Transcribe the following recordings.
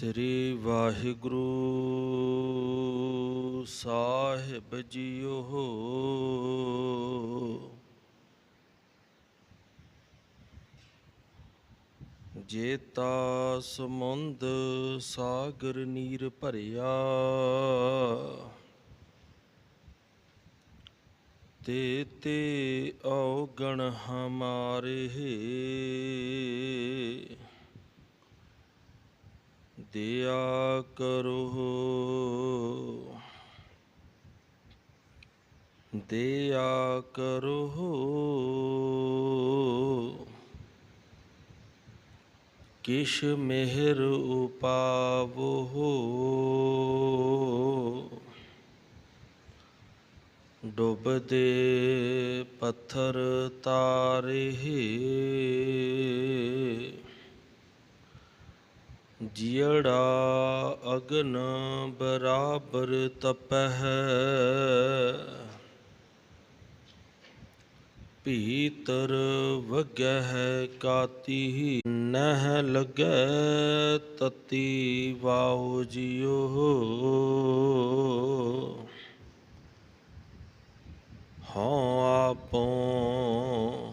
ਸ੍ਰੀ ਵਾਹਿਗੁਰੂ ਸਾਹਿਬ JIO. ਜੇਤਾ ਸਮੁੰਦ ਸਾਗਰ ਨੀਰ ਭਰਿਆ ਤੇ ਤੇ ਔਗਣ ਹਮਾਰੇ दिया करो। दिया करो। किश मेहर उपावो। हो डुबदे पत्थर तारे ਜਿੜਾ ਅਗਨ ਬਰਾਬਰ ਤਪਹਿ ਭੀਤਰ ਵਗਹਿ ਕਾਤੀ ਨਹਿ ਲੱਗੈ ਤਤੀ ਵਾਉ ਜਿਉ। ਹਉ ਆਪੋ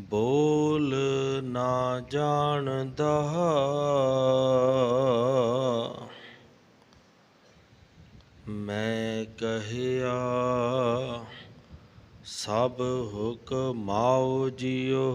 ਬੋਲ ਨਾ ਜਾਣਦਾ। ਮੈਂ ਕਹਿਆ ਸਭ ਹੁਕਮਾਉ ਜਿਉ